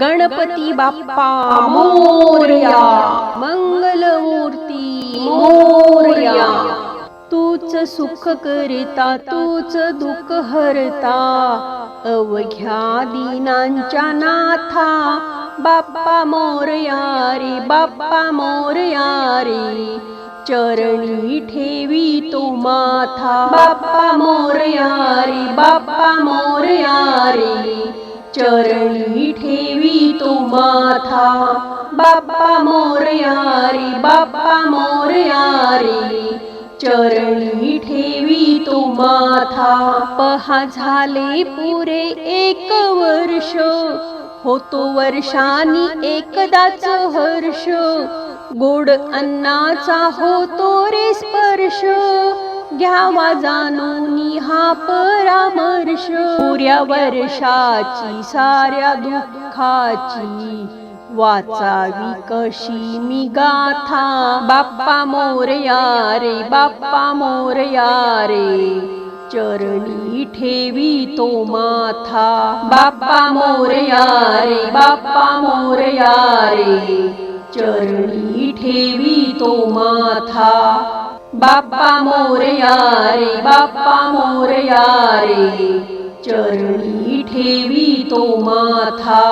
गणपती बाप्पा मोरया मंगलमूर्ती मोरया. तूच सुख करिता तूच दुःख हरता अवघ्या दीनांच्या नाथा बाप्पा मोरया रे बाप्पा मोरया रे चरणी ठेवी तो माथा बाप्पा मोरया रे बाप्पा मोरया रे चरणी ठेवी तो माथा. बाप्पा मोरया रे बाप्पा मोरया रे चरणी ठेवी तो माथा. पहा झाले पुरे एक वर्ष. होतो वर्षानी एकदाच हर्ष. गोड अन्नाचा होतो रे स्पर्श. घ्यावा जाणून हा परामर्श. पुऱ्या वर्षाची साऱ्या दुःखाची वाचावी कशी मी गाथा. बाप्पा मोरया रे बाप्पा मोरया रे. चरणी ठेवी तो माथा. बाप्पा मोरया रे बाप्पा मोरया रे. चरणी ठेवी तो माथा. बाप्पा मोरया रे बाप्पा मोरया रे चरणी ठेवी तो माथा.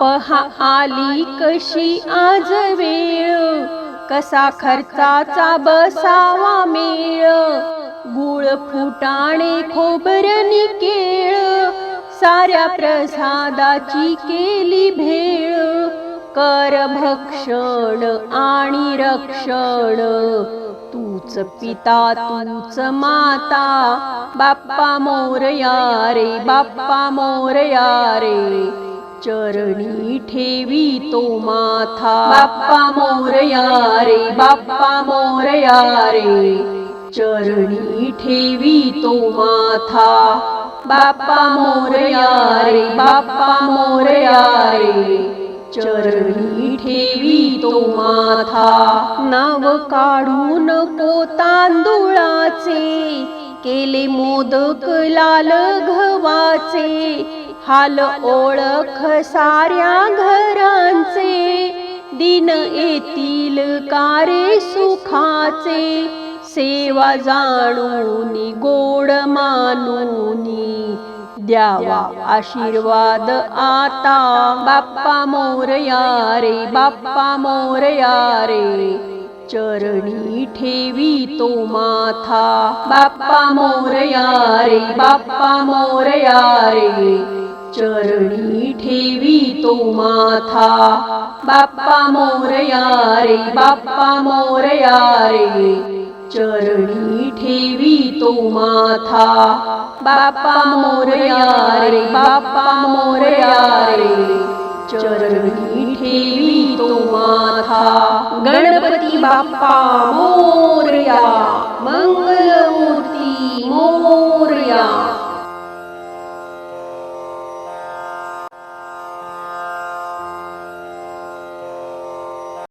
पहा आली कशी आज वेळ कसा खर्चाचा बसावा मेळ. गुळ फुटाणे खोबरनी केळ साऱ्या प्रसादाची केली भेळ. कर भक्षण आणि रक्षण. तूच पिता तूच माता. बाप्पा मोरया रे बाप्पा मोरया रे. चरणी ठेवी तो माथा. बाप्पा मोरया रे बाप्पा मोरया रे. चरणी ठेवी तो माथा. बाप्पा मोरया रे बाप्पा मोरया रे. चरणी ठेवी तो माथा. नाव काढून नको तांदुळाचे केले मोदक लाल घवाचे हाल ओळख साऱ्या घरांचे दिन येतील कारे सुखाचे. सेवा जाणून गोड मानूनी द्यावा आशीर्वाद आता. बाप्पा मोरया रे बाप्पा मोरया रे. चरणी ठेवी तो माथा. बाप्पा मोरया रे बाप्पा मोरया रे. चरणी ठेवी तो माथा. बाप्पा मोरया रे बाप्पा मोरया रे. चरणी ठेवी तो माथा. बाप्पा मोरया रे बाप्पा मोरया रे चरणी ठेवी तो माथा. गणपती बाप्पा मोरया. मंगल